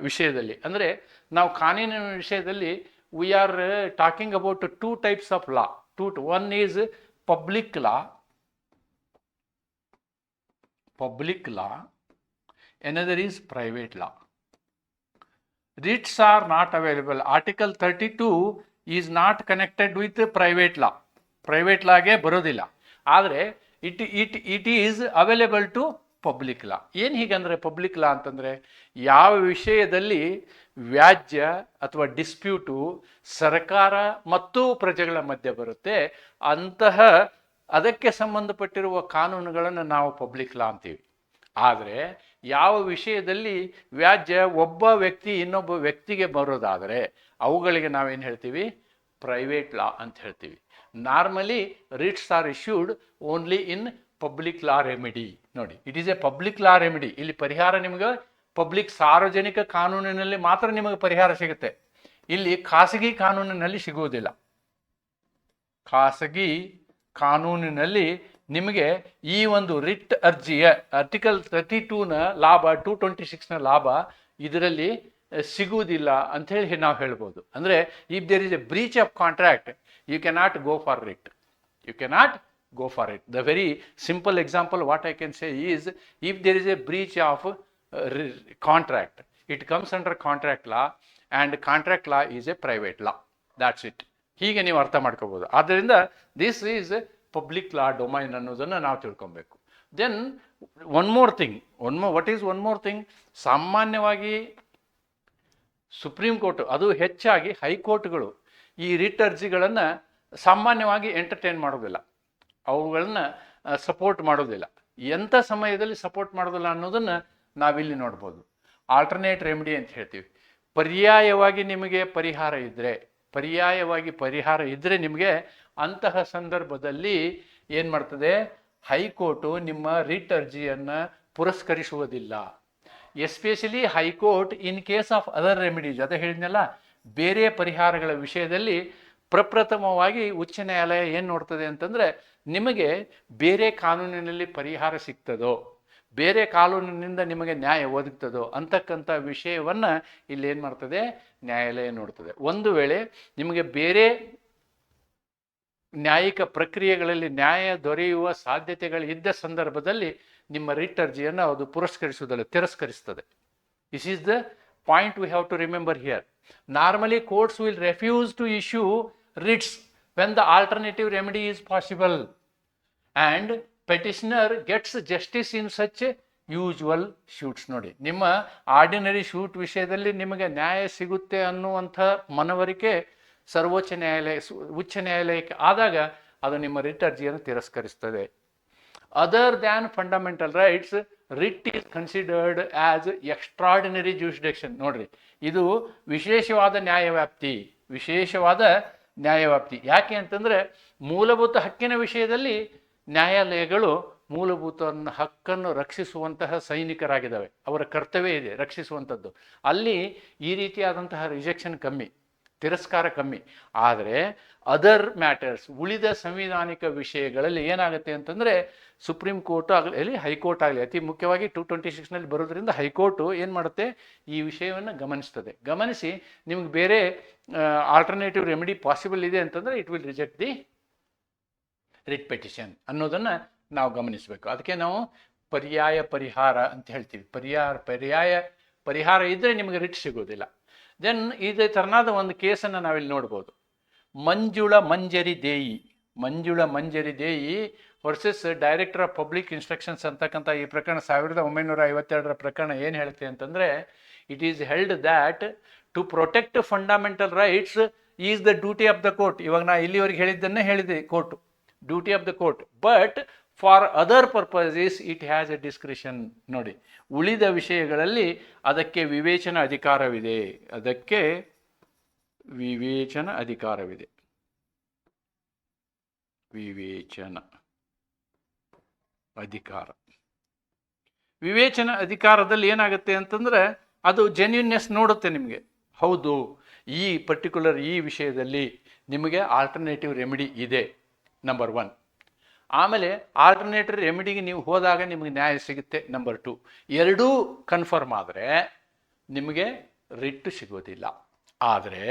ವಿಷಯದಲ್ಲಿ. ಅಂದರೆ ನಾವು ಕಾನೂನಿನ ವಿಷಯದಲ್ಲಿ we are talking about two types of law two one is public law public law another is private law writs are not available article Article 32 is not connected with private law private ಲಾಗೆ ಬರೋದಿಲ್ಲ. ಆದರೆ it it it is available to public law ಏನು ಹೀಗಂದರೆ public ಲಾ ಅಂತಂದರೆ ಯಾವ ವಿಷಯದಲ್ಲಿ ವ್ಯಾಜ್ಯ ಅಥವಾ dispute ಸರ್ಕಾರ ಮತ್ತು ಪ್ರಜೆಗಳ ಮಧ್ಯೆ ಬರುತ್ತೆ, ಅಂತಹ ಅದಕ್ಕೆ ಸಂಬಂಧಪಟ್ಟಿರುವ ಕಾನೂನುಗಳನ್ನು ನಾವು ಪಬ್ಲಿಕ್ ಲಾ ಅಂತೀವಿ. ಆದರೆ ಯಾವ ವಿಷಯದಲ್ಲಿ ವ್ಯಾಜ್ಯ ಒಬ್ಬ ವ್ಯಕ್ತಿ ಇನ್ನೊಬ್ಬ ವ್ಯಕ್ತಿಗೆ ಬರೋದಾದರೆ ಅವುಗಳಿಗೆ ನಾವೇನು ಹೇಳ್ತೀವಿ? ಪ್ರೈವೇಟ್ ಲಾ ಅಂತ ಹೇಳ್ತೀವಿ. Normally writs are issued only in public law remedy ನೋಡಿ it is a public law remedy ಇಲ್ಲಿ ಪರಿಹಾರ ನಿಮಗೆ ಪಬ್ಲಿಕ್ ಸಾರ್ವಜನಿಕ ಕಾನೂನಿನಲ್ಲಿ ಮಾತ್ರ ನಿಮಗೆ ಪರಿಹಾರ ಸಿಗುತ್ತೆ. ಇಲ್ಲಿ ಖಾಸಗಿ ಕಾನೂನಿನಲ್ಲಿ ಸಿಗುವುದಿಲ್ಲ. ಖಾಸಗಿ ಕಾನೂನಿನಲ್ಲಿ ನಿಮಗೆ ಈ ಒಂದು ರಿಟ್ ಅರ್ಜಿಯ ಆರ್ಟಿಕಲ್ ತರ್ಟಿ ಟೂನ ಲಾಭ ಟೂ ಟ್ವೆಂಟಿ ಸಿಕ್ಸ್ನ ಲಾಭ ಇದರಲ್ಲಿ ಸಿಗುವುದಿಲ್ಲ ಅಂಥೇಳಿ ನಾವು ಹೇಳ್ಬೋದು. ಅಂದರೆ if there is a breach of contract you can not go for writ you can not go for it the very simple example what I can say is if there is a breach of contract it comes under contract law and contract law is a private law that's it ಹೀಗೆ ನೀವು ಅರ್ಥ ಮಾಡ್ಕೋಬೋದು. ಆದ್ದರಿಂದ this is public law domain ಅನ್ನೋದನ್ನು ನಾವು ತಿಳ್ಕೊಬೇಕು. Then one more thing one more what is one more thing ಸಾಮಾನ್ಯವಾಗಿ supreme court ಅದು ಹೆಚ್ಚಾಗಿ ಹೈಕೋರ್ಟ್ಗಳು ಈ ರಿಟ್ ಅರ್ಜಿಗಳನ್ನು ಸಾಮಾನ್ಯವಾಗಿ ಎಂಟರ್ಟೈನ್ ಮಾಡೋದಿಲ್ಲ. ಅವುಗಳನ್ನ ಸಪೋರ್ಟ್ ಮಾಡೋದಿಲ್ಲ. ಎಂಥ ಸಮಯದಲ್ಲಿ ಸಪೋರ್ಟ್ ಮಾಡೋದಿಲ್ಲ ಅನ್ನೋದನ್ನು ನಾವಿಲ್ಲಿ ನೋಡ್ಬೋದು. ಆಲ್ಟರ್ನೇಟ್ ರೆಮಿಡಿ ಅಂತ ಹೇಳ್ತೀವಿ. ಪರ್ಯಾಯವಾಗಿ ನಿಮಗೆ ಪರಿಹಾರ ಇದ್ದರೆ ಪರ್ಯಾಯವಾಗಿ ಪರಿಹಾರ ಇದ್ದರೆ ನಿಮಗೆ ಅಂತಹ ಸಂದರ್ಭದಲ್ಲಿ ಏನು ಮಾಡ್ತದೆ? ಹೈಕೋರ್ಟು ನಿಮ್ಮ ರಿಟ್ ಅರ್ಜಿಯನ್ನು ಪುರಸ್ಕರಿಸುವುದಿಲ್ಲ. Especially high court in case of other remedies, ಅದೇ ಹೇಳಿದ್ನಲ್ಲ, ಬೇರೆ ಪರಿಹಾರಗಳ ವಿಷಯದಲ್ಲಿ ಪ್ರಪ್ರಥಮವಾಗಿ ಉಚ್ಚ ನ್ಯಾಯಾಲಯ ಏನು ನೋಡ್ತದೆ ಅಂತಂದರೆ, ನಿಮಗೆ ಬೇರೆ ಕಾನೂನಿನಲ್ಲಿ ಪರಿಹಾರ ಸಿಗ್ತದೋ, ಬೇರೆ ಕಾನೂನಿನಿಂದ ನಿಮಗೆ ನ್ಯಾಯ ಒದಗ್ತದೋ ಅಂತಕ್ಕಂಥ ವಿಷಯವನ್ನು ಇಲ್ಲಿ ಏನು ಮಾಡ್ತದೆ? ನ್ಯಾಯಾಲಯ ನೋಡ್ತದೆ. ಒಂದು ವೇಳೆ ನಿಮಗೆ ಬೇರೆ ನ್ಯಾಯಿಕ ಪ್ರಕ್ರಿಯೆಗಳಲ್ಲಿ ನ್ಯಾಯ ದೊರೆಯುವ ಸಾಧ್ಯತೆಗಳು ಇದ್ದ ಸಂದರ್ಭದಲ್ಲಿ ನಿಮ್ಮ ರಿಟ್ ಅರ್ಜಿಯನ್ನು ಅದು ಪುರಸ್ಕರಿಸುವುದಲ್ಲ, ತಿರಸ್ಕರಿಸ್ತದೆ. This is the point we have to remember here normally courts will refuse to issue writs when the alternative remedy is possible and petitioner gets justice in such usual suits ನೋಡಿ. ನಿಮ್ಮ ordinary shoot ವಿಷಯದಲ್ಲಿ ನಿಮಗೆ ನ್ಯಾಯ ಸಿಗುತ್ತೆ ಅನ್ನುವಂಥ ಮನವರಿಕೆ ಸರ್ವೋಚ್ಚ ನ್ಯಾಯಾಲಯ ಉಚ್ಚ ನ್ಯಾಯಾಲಯಕ್ಕೆ ಆದಾಗ ಅದು ನಿಮ್ಮ ರಿಟ್ ಅರ್ಜಿಯನ್ನು ತಿರಸ್ಕರಿಸ್ತದೆ. Other than fundamental rights writ is considered as extraordinary jurisdiction ನೋಡ್ರಿ, ಇದು ವಿಶೇಷವಾದ ನ್ಯಾಯವ್ಯಾಪ್ತಿ ವಿಶೇಷವಾದ ನ್ಯಾಯವ್ಯಾಪ್ತಿ. ಯಾಕೆ ಅಂತಂದರೆ, ಮೂಲಭೂತ ಹಕ್ಕಿನ ವಿಷಯದಲ್ಲಿ ನ್ಯಾಯಾಲಯಗಳು ಮೂಲಭೂತ ಹಕ್ಕನ್ನು ರಕ್ಷಿಸುವಂತಹ ಸೈನಿಕರಾಗಿದ್ದಾವೆ. ಅವರ ಕರ್ತವ್ಯ ಇದೆ, ರಕ್ಷಿಸುವಂಥದ್ದು. ಅಲ್ಲಿ ಈ ರೀತಿಯಾದಂತಹ ರಿಜೆಕ್ಷನ್ ಕಮ್ಮಿ. ತಿರಸ್ಕಾರ ಕಮ್ಮಿ. ಆದರೆ ಅದರ್ ಮ್ಯಾಟರ್ಸ್ ಉಳಿದ ಸಂವಿಧಾನಿಕ ವಿಷಯಗಳಲ್ಲಿ ಏನಾಗುತ್ತೆ ಅಂತಂದರೆ ಸುಪ್ರೀಂ ಕೋರ್ಟ್ ಆಗಲಿ ಹೈಕೋರ್ಟ್ ಆಗಲಿ. ಅತಿ ಮುಖ್ಯವಾಗಿ ಟು ಟ್ವೆಂಟಿ ಸಿಕ್ಸ್ನಲ್ಲಿ ಬರೋದ್ರಿಂದ ಹೈಕೋರ್ಟು ಏನು ಮಾಡುತ್ತೆ? ಈ ವಿಷಯವನ್ನು ಗಮನಿಸ್ತದೆ. ಗಮನಿಸಿ ನಿಮ್ಗೆ ಬೇರೆ ಆಲ್ಟರ್ನೇಟಿವ್ ರೆಮಿಡಿ ಪಾಸಿಬಲ್ ಇದೆ ಅಂತಂದರೆ it will reject the writ petition ಅನ್ನೋದನ್ನು ನಾವು ಗಮನಿಸಬೇಕು. ಅದಕ್ಕೆ ನಾವು ಪರ್ಯಾಯ ಪರಿಹಾರ ಅಂತ ಹೇಳ್ತೀವಿ. ಪರ್ಯಾಯ ಪರ್ಯಾಯ ಪರಿಹಾರ ಇದ್ದರೆ ನಿಮಗೆ ರಿಟ್ ಸಿಗೋದಿಲ್ಲ. ದೆನ್ ಇದೇ ಥರನಾದ ಒಂದು ಕೇಸನ್ನು ನಾವಿಲ್ಲಿ ನೋಡ್ಬೋದು. Manjula Manjari Dei. Manjula Manjari Dei versus director of public instructions ಅಂತಕ್ಕಂಥ ಈ ಪ್ರಕರಣ ಸಾವಿರದ ಒಂಬೈನೂರ ಐವತ್ತೆರಡರ ಪ್ರಕರಣ ಏನು ಹೇಳುತ್ತೆ ಅಂತಂದರೆ it is held that to protect fundamental rights is the duty of the court ಇವಾಗ ನಾ ಇಲ್ಲಿವರೆಗೆ ಹೇಳಿದ್ದನ್ನೇ ಹೇಳಿದೆ court duty of the court but for other purposes it has a discretion ನೋಡಿ, ಉಳಿದ ವಿಷಯಗಳಲ್ಲಿ ಅದಕ್ಕೆ ವಿವೇಚನ ಅಧಿಕಾರವಿದೆ. ಅದಕ್ಕೆ ವಿವೇಚನ ಅಧಿಕಾರವಿದೆ. ವಿವೇಚನ ಅಧಿಕಾರ. ವಿವೇಚನ ಅಧಿಕಾರದಲ್ಲಿ ಏನಾಗುತ್ತೆ ಅಂತಂದರೆ, ಅದು ಜೆನ್ಯೂನ್ನೆಸ್ ನೋಡುತ್ತೆ ನಿಮಗೆ. ಹೌದು, ಈ ಪರ್ಟಿಕ್ಯುಲರ್ ಈ ವಿಷಯದಲ್ಲಿ ನಿಮಗೆ ಆಲ್ಟರ್ನೇಟಿವ್ ರೆಮಿಡಿ ಇದೆ ನಂಬರ್ ಒನ್ ಆಮೇಲೆ ಆಲ್ಟರ್ನೇಟಿವ್ ರೆಮಿಡಿಗೆ ನೀವು ಹೋದಾಗ ನಿಮಗೆ ನ್ಯಾಯ ಸಿಗುತ್ತೆ ನಂಬರ್ ಟು ಎರಡೂ ಕನ್ಫರ್ಮ್ ಆದರೆ ನಿಮಗೆ ರಿಟ್ ಸಿಗೋದಿಲ್ಲ. ಆದರೆ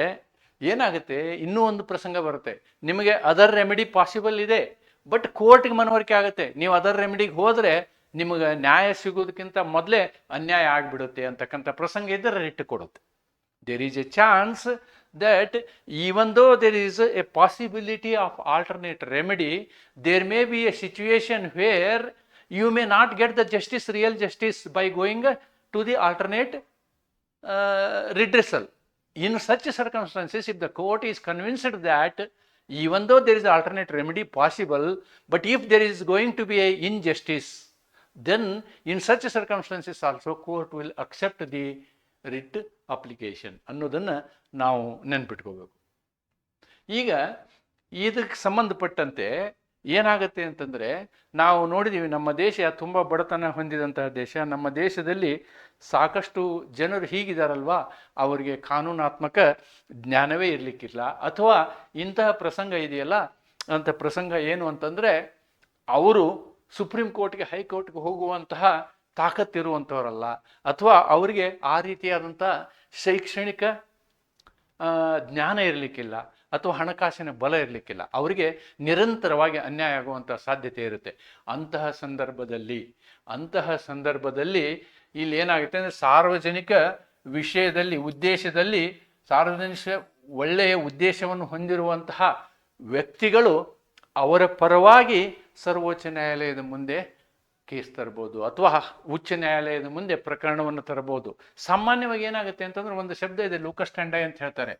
ಏನಾಗುತ್ತೆ, ಇನ್ನೂ ಒಂದು ಪ್ರಸಂಗ ಬರುತ್ತೆ. ನಿಮಗೆ ಅದರ್ ರೆಮಿಡಿ ಪಾಸಿಬಲ್ ಇದೆ ಬಟ್ ಕೋರ್ಟ್ಗೆ ಮನವರಿಕೆ ಆಗುತ್ತೆ. ನೀವು ಅದರ್ ರೆಮಿಡಿಗೆ ಹೋದರೆ ನಿಮಗೆ ನ್ಯಾಯ ಸಿಗೋದಕ್ಕಿಂತ ಮೊದಲೇ ಅನ್ಯಾಯ ಆಗಿಬಿಡುತ್ತೆ ಅಂತಕ್ಕಂಥ ಪ್ರಸಂಗ ಇದ್ದರೆ ರಿಟ್ ಕೊಡುತ್ತೆ. There is a chance that even though there is a possibility of alternate remedy, there may be a situation where you may not get the justice, real justice, by going to the alternate uh, redressal. In such circumstances, if the court is convinced that even though there is alternate remedy possible, but if there is going to be a injustice, then in such circumstances also court will accept the writ application ಅನ್ನೋದನ್ನು ನಾವು ನೆನ್ಪಿಟ್ಕೋಬೇಕು. ಈಗ ಇದಕ್ಕೆ ಸಂಬಂಧಪಟ್ಟಂತೆ ಏನಾಗುತ್ತೆ ಅಂತಂದರೆ, ನಾವು ನೋಡಿದ್ದೀವಿ ನಮ್ಮ ದೇಶ ತುಂಬ ಬಡತನ ಹೊಂದಿದಂತಹ ದೇಶ. ನಮ್ಮ ದೇಶದಲ್ಲಿ ಸಾಕಷ್ಟು ಜನರು ಹೀಗಿದಾರಲ್ವಾ? ಅವರಿಗೆ ಕಾನೂನಾತ್ಮಕ ಜ್ಞಾನವೇ ಇರಲಿಕ್ಕಿಲ್ಲ. ಅಥವಾ ಇಂತಹ ಪ್ರಸಂಗ ಇದೆಯಲ್ಲ? ಅಂಥ ಪ್ರಸಂಗ ಏನು ಅಂತಂದರೆ, ಅವರು ಸುಪ್ರೀಂ ಕೋರ್ಟ್ಗೆ ಹೈಕೋರ್ಟ್ಗೆ ಹೋಗುವಂತಹ ತಾಕತ್ತಿರುವಂಥವರಲ್ಲ. ಅಥವಾ ಅವರಿಗೆ ಆ ರೀತಿಯಾದಂಥ ಶೈಕ್ಷಣಿಕ ಜ್ಞಾನ ಇರಲಿಕ್ಕಿಲ್ಲ ಅಥವಾ ಹಣಕಾಸಿನ ಬಲ ಇರಲಿಕ್ಕಿಲ್ಲ. ಅವರಿಗೆ ನಿರಂತರವಾಗಿ ಅನ್ಯಾಯ ಆಗುವಂಥ ಸಾಧ್ಯತೆ ಇರುತ್ತೆ. ಅಂತಹ ಸಂದರ್ಭದಲ್ಲಿ ಅಂತಹ ಸಂದರ್ಭದಲ್ಲಿ ಇಲ್ಲಿ ಏನಾಗುತ್ತೆ ಅಂದರೆ ಸಾರ್ವಜನಿಕ ವಿಷಯದಲ್ಲಿ, ಉದ್ದೇಶದಲ್ಲಿ ಸಾರ್ವಜನಿಕ ಒಳ್ಳೆಯ ಉದ್ದೇಶವನ್ನು ಹೊಂದಿರುವಂತಹ ವ್ಯಕ್ತಿಗಳು ಅವರ ಪರವಾಗಿ ಸರ್ವೋಚ್ಚ ನ್ಯಾಯಾಲಯದ ಮುಂದೆ ಕೇಸ್ ತರ್ಬೋದು ಅಥವಾ ಉಚ್ಚ ನ್ಯಾಯಾಲಯದ ಮುಂದೆ ಪ್ರಕರಣವನ್ನು ತರಬಹುದು ಸಾಮಾನ್ಯವಾಗಿ ಏನಾಗುತ್ತೆ ಅಂತಂದ್ರೆ ಒಂದು ಶಬ್ದ ಇದೆ, ಲೂಕಸ್ ಸ್ಟ್ಯಾಂಡೈ ಅಂತ ಹೇಳ್ತಾರೆ.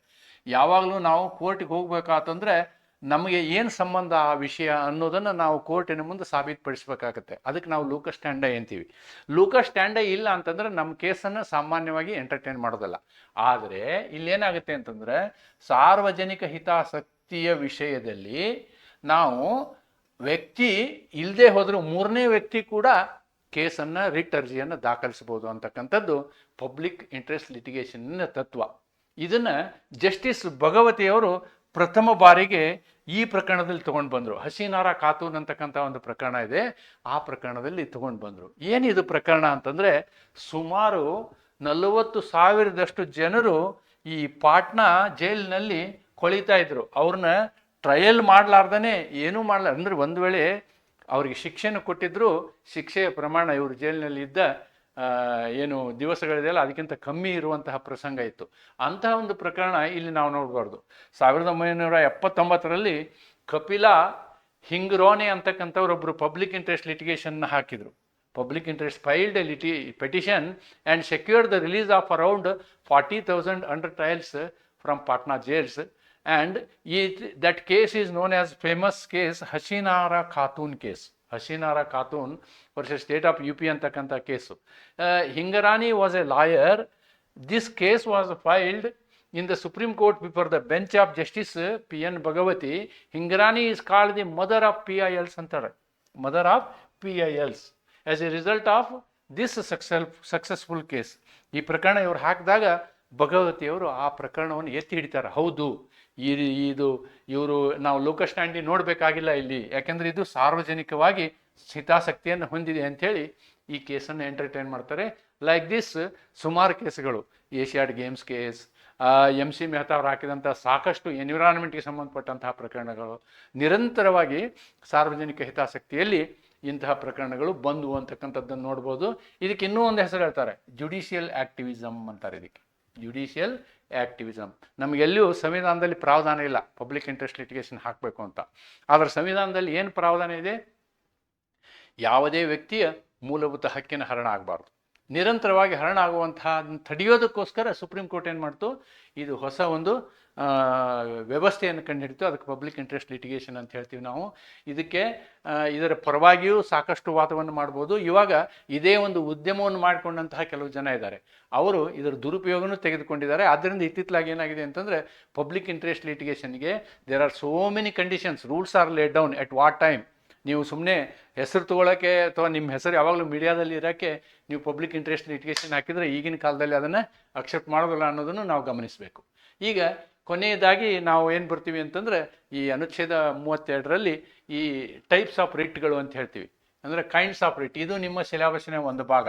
ಯಾವಾಗಲೂ ನಾವು ಕೋರ್ಟಿಗೆ ಹೋಗ್ಬೇಕಾತಂದ್ರೆ ನಮಗೆ ಏನು ಸಂಬಂಧ ಆ ವಿಷಯ ಅನ್ನೋದನ್ನು ನಾವು ಕೋರ್ಟಿನ ಮುಂದೆ ಸಾಬೀತುಪಡಿಸ್ಬೇಕಾಗತ್ತೆ. ಅದಕ್ಕೆ ನಾವು ಲೂಕ ಸ್ಟ್ಯಾಂಡೈ ಅಂತೀವಿ. ಲೂಕ ಸ್ಟ್ಯಾಂಡೈ ಇಲ್ಲ ಅಂತಂದ್ರೆ ನಮ್ಮ ಕೇಸನ್ನು ಸಾಮಾನ್ಯವಾಗಿ ಎಂಟರ್ಟೈನ್ ಮಾಡೋದಲ್ಲ. ಆದರೆ ಇಲ್ಲೇನಾಗುತ್ತೆ ಅಂತಂದ್ರೆ ಸಾರ್ವಜನಿಕ ಹಿತಾಸಕ್ತಿಯ ವಿಷಯದಲ್ಲಿ ನಾವು ವ್ಯಕ್ತಿ ಇಲ್ಲದೆ ಹೋದರೂ ಮೂರನೇ ವ್ಯಕ್ತಿ ಕೂಡ ಕೇಸನ್ನು ರಿಟ್ ಅರ್ಜಿಯನ್ನು ದಾಖಲಿಸಬಹುದು ಅಂತಕ್ಕಂಥದ್ದು ಪಬ್ಲಿಕ್ ಇಂಟ್ರೆಸ್ಟ್ ಲಿಟಿಗೇಷನ್ನ ತತ್ವ. ಇದನ್ನು ಜಸ್ಟಿಸ್ ಭಗವತಿಯವರು ಪ್ರಥಮ ಬಾರಿಗೆ ಈ ಪ್ರಕರಣದಲ್ಲಿ ತೊಗೊಂಡು ಬಂದರು. ಹಸಿನಾರ ಖಾತೂನ್ ಅಂತಕ್ಕಂಥ ಒಂದು ಪ್ರಕರಣ ಇದೆ, ಆ ಪ್ರಕರಣದಲ್ಲಿ ತಗೊಂಡು ಬಂದರು. ಏನಿದು ಪ್ರಕರಣ ಅಂತಂದರೆ ಸುಮಾರು ನಲವತ್ತು ಸಾವಿರದಷ್ಟು ಜನರು ಈ ಪಾಟ್ನಾ ಜೈಲಿನಲ್ಲಿ ಕೊಳಿತಾ ಇದ್ರು. ಅವ್ರನ್ನ ಟ್ರಯಲ್ ಮಾಡಲಾರ್ದೇ ಏನೂ ಮಾಡಲ ಅಂದರೆ ಒಂದು ವೇಳೆ ಅವರಿಗೆ ಶಿಕ್ಷೆನ ಕೊಟ್ಟಿದ್ದರೂ ಶಿಕ್ಷೆಯ ಪ್ರಮಾಣ ಇವರು ಜೈಲಿನಲ್ಲಿ ಇದ್ದ ಏನು ದಿವಸಗಳಿದೆಯಲ್ಲ, ಅದಕ್ಕಿಂತ ಕಮ್ಮಿ ಇರುವಂತಹ ಪ್ರಸಂಗ ಇತ್ತು. ಅಂತಹ ಒಂದು ಪ್ರಕರಣ ಇಲ್ಲಿ ನಾವು ನೋಡಬಾರ್ದು. ಸಾವಿರದ ಒಂಬೈನೂರ ಎಪ್ಪತ್ತೊಂಬತ್ತರಲ್ಲಿ ಕಪಿಲಾ ಹಿಂಗ್ರೋನೆ ಅಂತಕ್ಕಂಥವ್ರೊಬ್ಬರು ಪಬ್ಲಿಕ್ ಇಂಟ್ರೆಸ್ಟ್ ಲಿಟಿಗೇಷನ್ನ ಹಾಕಿದರು. Public interest filed ಲಿಟಿ, petition and secured the release of around forty thousand undertrials from Patna jails. Known as famous case Hussainara Khatoon case Hussainara Khatoon versus state of U P ಅಂತಕ್ಕಂಥ case Hingorani was a lawyer this case was filed in the supreme court before the bench of justice P N Bhagwati Hingorani is called the mother of P I Ls ಅಂತಾರೆ. Mother of P I Ls as a result of this success successful case ಈ ಪ್ರಕರಣ ಇವ್ರು ಹಾಕಿದಾಗ ಭಗವತಿಯವರು ಆ ಪ್ರಕರಣವನ್ನು ಎತ್ತಿ ಹಿಡಿತಾರೆ. ಹೌದು. ಈ ಇದು ಇವರು ನಾವು ಲೋಕ ಸ್ಟ್ಯಾಂಡಿ ನೋಡಬೇಕಾಗಿಲ್ಲ ಇಲ್ಲಿ. ಯಾಕೆಂದರೆ ಇದು ಸಾರ್ವಜನಿಕವಾಗಿ ಹಿತಾಸಕ್ತಿಯನ್ನು ಹೊಂದಿದೆ ಅಂಥೇಳಿ ಈ ಕೇಸನ್ನು ಎಂಟರ್ಟೈನ್ ಮಾಡ್ತಾರೆ. ಲೈಕ್ ದಿಸ್ ಸುಮಾರು ಕೇಸ್ಗಳು. Asiad games case M C Mehta ಅವರು ಹಾಕಿದಂಥ ಸಾಕಷ್ಟು ಎನ್ವಿರಾನ್ಮೆಂಟ್ಗೆ ಸಂಬಂಧಪಟ್ಟಂತಹ ಪ್ರಕರಣಗಳು. ನಿರಂತರವಾಗಿ ಸಾರ್ವಜನಿಕ ಹಿತಾಸಕ್ತಿಯಲ್ಲಿ ಇಂತಹ ಪ್ರಕರಣಗಳು ಬಂದವು ಅಂತಕ್ಕಂಥದ್ದನ್ನು ನೋಡ್ಬೋದು. ಇದಕ್ಕೆ ಇನ್ನೂ ಒಂದು ಹೆಸರು ಹೇಳ್ತಾರೆ. ಜುಡಿಷಿಯಲ್ ಆಕ್ಟಿವಿಸಮ್ ಅಂತಾರೆ ಇದಕ್ಕೆ. ಜುಡಿಷಿಯಲ್ ಆಕ್ಟಿವಿಸಮ್ ನಮಗೆಲ್ಲೂ ಸಂವಿಧಾನದಲ್ಲಿ ಪ್ರಾವಧಾನ ಇಲ್ಲ. ಪಬ್ಲಿಕ್ ಇಂಟ್ರೆಸ್ಟ್ ಲಿಟಿಗೇಷನ್ ಹಾಕಬೇಕು ಅಂತ. ಆದರೆ ಸಂವಿಧಾನದಲ್ಲಿ ಏನು ಪ್ರಾವಧಾನ ಇದೆ? ಯಾವುದೇ ವ್ಯಕ್ತಿಯ ಮೂಲಭೂತ ಹಕ್ಕಿನ ಹರಣ ಆಗಬಾರ್ದು. ನಿರಂತರವಾಗಿ ಹರಣ ಆಗುವಂತಹ ತಡೆಯೋದಕ್ಕೋಸ್ಕರ ಸುಪ್ರೀಂ ಕೋರ್ಟ್ ಏನು ಮಾಡ್ತು? ಇದು ಹೊಸ ಒಂದು ವ್ಯವಸ್ಥೆಯನ್ನು ಕಂಡುಹಿಡಿತು ಅದಕ್ಕೆ ಪಬ್ಲಿಕ್ ಇಂಟ್ರೆಸ್ಟ್ ಲಿಟಿಗೇಷನ್ ಅಂತ ಹೇಳ್ತೀವಿ ನಾವು. ಇದಕ್ಕೆ ಇದರ ಪರವಾಗಿಯೂ ಸಾಕಷ್ಟು ವಾದವನ್ನು ಮಾಡ್ಬೋದು. ಇವಾಗ ಇದೇ ಒಂದು ಉದ್ಯಮವನ್ನು ಮಾಡಿಕೊಂಡಂತಹ ಕೆಲವು ಜನ ಇದ್ದಾರೆ. ಅವರು ಇದರ ದುರುಪಯೋಗನೂ ತೆಗೆದುಕೊಂಡಿದ್ದಾರೆ. ಆದ್ದರಿಂದ ಇತ್ತಿತ್ತಲಾಗಿ ಏನಾಗಿದೆ ಅಂತಂದರೆ public interest ಲಿಟಿಗೇಷನ್ಗೆ there are so many conditions rules are laid down at what time ನೀವು ಸುಮ್ಮನೆ ಹೆಸರು ತೊಗೊಳಕ್ಕೆ ಅಥವಾ ನಿಮ್ಮ ಹೆಸರು ಯಾವಾಗಲೂ ಮೀಡಿಯಾದಲ್ಲಿ ಇರೋಕ್ಕೆ ನೀವು ಪಬ್ಲಿಕ್ ಇಂಟ್ರೆಸ್ಟ್ ಲಿಟಿಗೇಷನ್ ಹಾಕಿದರೆ ಈಗಿನ ಕಾಲದಲ್ಲಿ ಅದನ್ನು ಅಕ್ಸೆಪ್ಟ್ ಮಾಡೋದಿಲ್ಲ ಅನ್ನೋದನ್ನು ನಾವು ಗಮನಿಸಬೇಕು. ಈಗ ಕೊನೆಯದಾಗಿ ನಾವು ಏನು ಬರ್ತೀವಿ ಅಂತಂದರೆ ಈ ಅನುಚ್ಛೇದ ಮೂವತ್ತೆರಡರಲ್ಲಿ ಈ ಟೈಪ್ಸ್ ಆಫ್ ರಿಟ್ಗಳು ಅಂತ ಹೇಳ್ತೀವಿ. ಅಂದರೆ ಕೈಂಡ್ಸ್ ಆಫ್ ರಿಟ್ ಇದು ನಿಮ್ಮ ಸಿಲೆಬಸ್ಸಿನ ಒಂದು ಭಾಗ.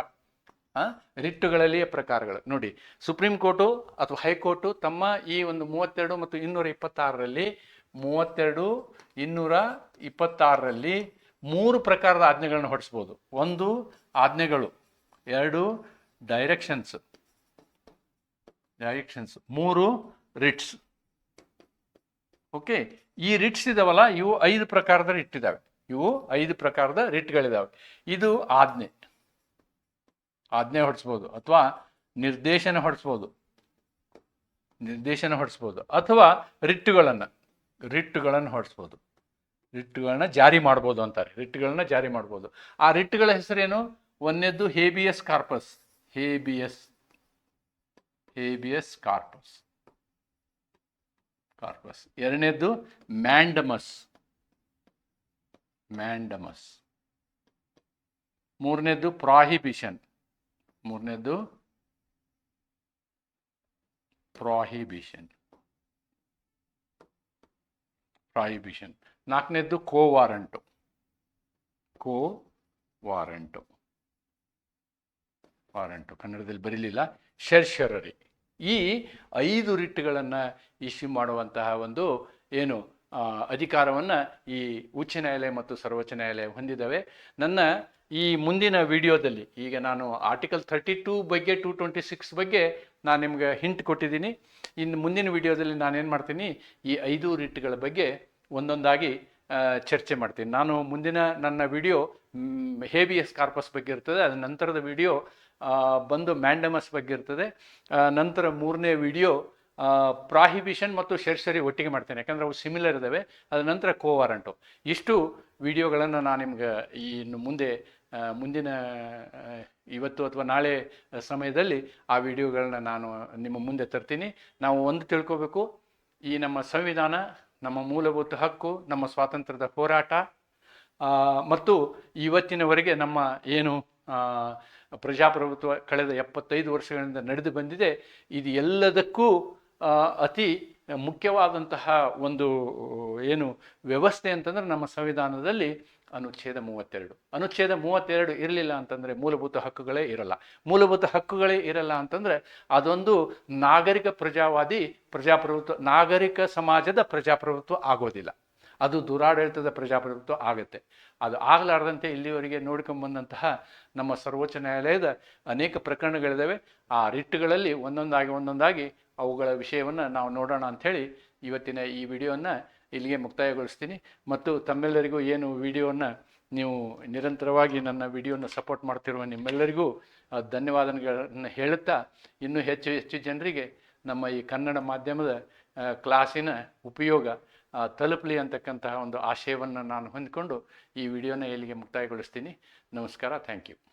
ಆ, ರಿಟ್ಟುಗಳಲ್ಲಿ ಪ್ರಕಾರಗಳು. ನೋಡಿ ಸುಪ್ರೀಂ ಕೋರ್ಟು ಅಥವಾ ಹೈಕೋರ್ಟು ತಮ್ಮ ಈ ಒಂದು ಮೂವತ್ತೆರಡು ಮತ್ತು ಇನ್ನೂರ ಇಪ್ಪತ್ತಾರರಲ್ಲಿ ಮೂವತ್ತೆರಡು ಇನ್ನೂರ ಇಪ್ಪತ್ತಾರರಲ್ಲಿ ಮೂರು ಪ್ರಕಾರದ ಆಜ್ಞೆಗಳನ್ನು ಹೊಡಿಸ್ಬೋದು ಒಂದು ಆಜ್ಞೆಗಳು. ಎರಡು ಡೈರೆಕ್ಷನ್ಸ್ ಡೈರೆಕ್ಷನ್ಸ್ ಮೂರು ರಿಟ್ಸ್ ಓಕೆ ಈ ರಿಟ್ಸ್ ಇದಾವಲ್ಲ, ಇವು ಐದು ಪ್ರಕಾರದ ರಿಟ್ ಇದಾವೆ. ಇವು ಐದು ಪ್ರಕಾರದ ರಿಟ್ಗಳಿದಾವೆ. ಇದು ಆಜ್ಞೆ. ಆಜ್ಞೆ ಹೊಡಿಸ್ಬೋದು ಅಥವಾ ನಿರ್ದೇಶನ ಹೊಡಿಸ್ಬೋದು. ನಿರ್ದೇಶನ ಹೊಡಿಸ್ಬೋದು ಅಥವಾ ರಿಟ್ಟುಗಳನ್ನು ರಿಟ್ಟುಗಳನ್ನು ಹೊಡಿಸ್ಬೋದು. ರಿಟ್ಟುಗಳನ್ನ ಜಾರಿ ಮಾಡ್ಬೋದು ಅಂತಾರೆ. ರಿಟ್ಟುಗಳನ್ನ ಜಾರಿ ಮಾಡ್ಬೋದು. ಆ ರಿಟ್ಟುಗಳ ಹೆಸರೇನು? ಒಂದನೇದ್ದು habeas corpus. Habeas habeas corpus. Corpus. ಎರಡನೇದು ಮ್ಯಾಂಡಮಸ್. ಮ್ಯಾಂಡಮಸ್. ಮೂರನೇದು ಪ್ರಾಹಿಬಿಷನ್. ಮೂರನೇದು ಪ್ರಾಹಿಬಿಷನ್. ಪ್ರಾಹಿಬಿಷನ್. ನಾಲ್ಕನೇದು quo warranto quo warranto warranto. ಕನ್ನಡದಲ್ಲಿ ಬರೀಲಿಲ್ಲ. ಶರ್ಷರರಿ. ಈ ಐದು ರಿಟ್ಗಳನ್ನು ಇಶ್ಯೂ ಮಾಡುವಂತಹ ಒಂದು ಏನು ಅಧಿಕಾರವನ್ನು ಈ ಉಚ್ಚ ನ್ಯಾಯಾಲಯ ಮತ್ತು ಸರ್ವೋಚ್ಚ ನ್ಯಾಯಾಲಯ ಹೊಂದಿದ್ದಾವೆ. ನನ್ನ ಈ ಮುಂದಿನ ವಿಡಿಯೋದಲ್ಲಿ, ಈಗ ನಾನು ಆರ್ಟಿಕಲ್ ಥರ್ಟಿ ಟೂ ಬಗ್ಗೆ ಟೂ ಟ್ವೆಂಟಿ ಸಿಕ್ಸ್ ಬಗ್ಗೆ ನಾನು ನಿಮ್ಗೆ ಹಿಂಟ್ ಕೊಟ್ಟಿದ್ದೀನಿ. ಇನ್ನು ಮುಂದಿನ ವಿಡಿಯೋದಲ್ಲಿ ನಾನೇನು ಮಾಡ್ತೀನಿ, ಈ ಐದು ರಿಟ್ಗಳ ಬಗ್ಗೆ ಒಂದೊಂದಾಗಿ ಚರ್ಚೆ ಮಾಡ್ತೀನಿ. ನಾನು ಮುಂದಿನ ನನ್ನ ವಿಡಿಯೋ ಹೇಬಿಯಸ್ ಕಾರ್ಪಸ್ ಬಗ್ಗೆ ಇರ್ತದೆ, ಅದು ನಂತರದ ವಿಡಿಯೋ ಬಂದು ಮ್ಯಾಂಡಮಸ್ ಬಗ್ಗೆ ಇರ್ತದೆ. ನಂತರ ಮೂರನೇ ವಿಡಿಯೋ ಪ್ರಾಹಿಬಿಷನ್ ಮತ್ತು ಶೆರ್ಸರಿ ಒಟ್ಟಿಗೆ ಮಾಡ್ತೇನೆ. ಯಾಕಂದರೆ ಅವು ಸಿಮಿಲರ್ ಇದ್ದಾವೆ ಅದ ನಂತರ ಕೋವಾರಂಟು. ಇಷ್ಟು ವಿಡಿಯೋಗಳನ್ನು ನಾನು ನಿಮ್ಗೆ ಇನ್ನು ಮುಂದೆ ಮುಂದಿನ ಇವತ್ತು ಅಥವಾ ನಾಳೆ ಸಮಯದಲ್ಲಿ ಆ ವಿಡಿಯೋಗಳನ್ನ ನಾನು ನಿಮ್ಮ ಮುಂದೆ ತರ್ತೀನಿ. ನಾವು ಒಂದು ತಿಳ್ಕೋಬೇಕು. ಈ ನಮ್ಮ ಸಂವಿಧಾನ, ನಮ್ಮ ಮೂಲಭೂತ ಹಕ್ಕು, ನಮ್ಮ ಸ್ವಾತಂತ್ರ್ಯದ ಹೋರಾಟ ಮತ್ತು ಇವತ್ತಿನವರೆಗೆ ನಮ್ಮ ಏನು ಪ್ರಜಾಪ್ರಭುತ್ವ ಕಳೆದ ಎಪ್ಪತ್ತೈದು ವರ್ಷಗಳಿಂದ ನಡೆದು ಬಂದಿದೆ. ಇದು ಎಲ್ಲದಕ್ಕೂ ಅತಿ ಮುಖ್ಯವಾದಂತಹ ಒಂದು, ಏನು ವ್ಯವಸ್ಥೆ ಅಂತಂದ್ರೆ ನಮ್ಮ ಸಂವಿಧಾನದಲ್ಲಿ ಅನುಚ್ಛೇದ ಮೂವತ್ತೆರಡು. ಅನುಚ್ಛೇದ ಮೂವತ್ತೆರಡು ಇರಲಿಲ್ಲ ಅಂತಂದರೆ ಮೂಲಭೂತ ಹಕ್ಕುಗಳೇ ಇರಲ್ಲ. ಮೂಲಭೂತ ಹಕ್ಕುಗಳೇ ಇರಲ್ಲ ಅಂತಂದರೆ ಅದೊಂದು ನಾಗರಿಕ ಪ್ರಜಾವಾದಿ, ಪ್ರಜಾಪ್ರಭುತ್ವ, ನಾಗರಿಕ ಸಮಾಜದ ಪ್ರಜಾಪ್ರಭುತ್ವ ಆಗೋದಿಲ್ಲ. ಅದು ದುರಾಡಳಿತದ ಪ್ರಜಾಪ್ರಭುತ್ವ ಆಗುತ್ತೆ. ಅದು ಆಗಲಾರ್ದಂತೆ ಇಲ್ಲಿವರೆಗೆ ನೋಡ್ಕೊಂಬಂದಂತಹ ನಮ್ಮ ಸರ್ವೋಚ್ಚ ನ್ಯಾಯಾಲಯದ ಅನೇಕ ಪ್ರಕರಣಗಳಿದ್ದಾವೆ ಆ ರಿಟ್ಗಳಲ್ಲಿ ಒಂದೊಂದಾಗಿ ಒಂದೊಂದಾಗಿ ಅವುಗಳ ವಿಷಯವನ್ನು ನಾವು ನೋಡೋಣ ಅಂಥೇಳಿ ಇವತ್ತಿನ ಈ ವಿಡಿಯೋವನ್ನು ಇಲ್ಲಿಗೆ ಮುಕ್ತಾಯಗೊಳಿಸ್ತೀನಿ. ಮತ್ತು ತಮ್ಮೆಲ್ಲರಿಗೂ ಏನು ವಿಡಿಯೋವನ್ನು ನೀವು ನಿರಂತರವಾಗಿ ನನ್ನ ವಿಡಿಯೋನ ಸಪೋರ್ಟ್ ಮಾಡ್ತಿರುವ ನಿಮ್ಮೆಲ್ಲರಿಗೂ ಧನ್ಯವಾದಗಳನ್ನು ಹೇಳುತ್ತಾ ಇನ್ನೂ ಹೆಚ್ಚು ಹೆಚ್ಚು ಜನರಿಗೆ ನಮ್ಮ ಈ ಕನ್ನಡ ಮಾಧ್ಯಮದ ಕ್ಲಾಸಿನ ಉಪಯೋಗ ತಲುಪಲಿ ಅಂತಕ್ಕಂತಹ ಒಂದು ಆಶಯವನ್ನು ನಾನು ಹೊಂದಿಕೊಂಡು ಈ ವಿಡಿಯೋನ ಇಲ್ಲಿಗೆ ಮುಕ್ತಾಯಗೊಳಿಸ್ತೀನಿ. ನಮಸ್ಕಾರ. Thank you.